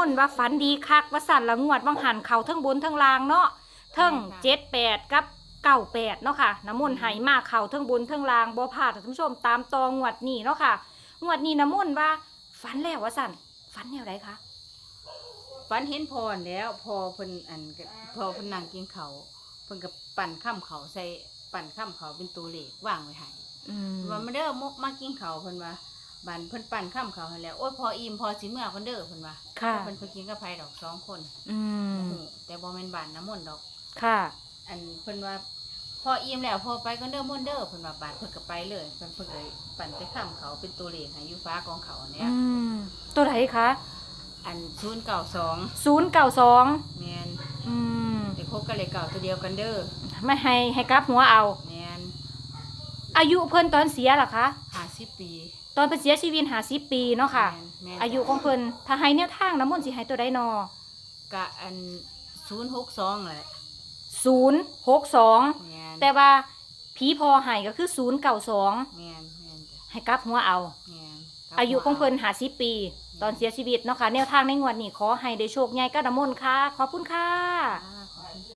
มนต์ว่าฝันดีคักว่าสั่นละงวดบางหันเขาเทั้งบนเทั้งล่างเนาะเทั้งเจ็ดแปดกับเก้าแปดเนาะค่ะน้ำมนต์ไหมาเขาเทั้งบนเทั้งล่างบ่พลาดท่านผู้ชมตามตองวดนี้เนาะค่ะงวดนี้น้ำมนต์ว่าฝันแล้วว่าสั่นฝันแนวไรคะฝันเห็นพรแล้วพอเพิ่นอันก็พอเพิ่นนั่งกินเขาวเพิ่นก็ปั่นข้ามเขาใส่ปั่นข้ามเขาเป็นตัวเลขวางไว้ให้อืมว่ามาเด้อมกมากินเขาวเพิ่นว่า บันเพิ่นปั่นข้ามเขาให้แล้วโอ้ยพออิ่มพอสิเมื่อเพิ่นเด้อเพิ่นว่าค่ะ เพิ่นเพิ่นกินกับไผดอกสองคนอืมโอ้โหแต่บ่แม่นบ้านน้ำมนต์ดอก ค่ะ อันเพิ่นว่า พออิ่มแล้วพอไปก็เด้อมนต์เด้อเพิ่นว่าบานเพิ่นก็ไปเลยเพิ่นเพิ่นเลยปั่นไปข้ามเขาเป็นตัวเลขให้อยู่ฟ้ากองเขาเนี่อืยมตัวไหนคะอันศูนย์เก่าสองศูนย์เก้าสองแมนอืมแต่คบกันเลยเก่าตัวเดียวกันเด้อไม่ให้ให้กลับหัวเอา แมนอายุเพิ่นตอนเสียล่ะคะห้า สิบปีตอนเพิ่นเสียชีวิตหาสิปีเนาะค่ะแม่นแม่นอายุของเพิ่นถ้าให้แนวทางน้ำมนต์สิให้ตัวใดนอกะอันศูนย์หกสองแหละศูนย์หกสองแมนแต่ว่าผีพอให้ก็คือศูนย์เก่าสองแมนแมนจ้ะให้กลับหัวเอา แมนอายุของเพิ่นหาสิปี ตอนเสียชีวิตเนาะค่ะแนวทางในงวดนี้ขอให้ได้โชคใหญ่กับน้ำมนต์ค่ะ ขอบคุณค่ะอ่า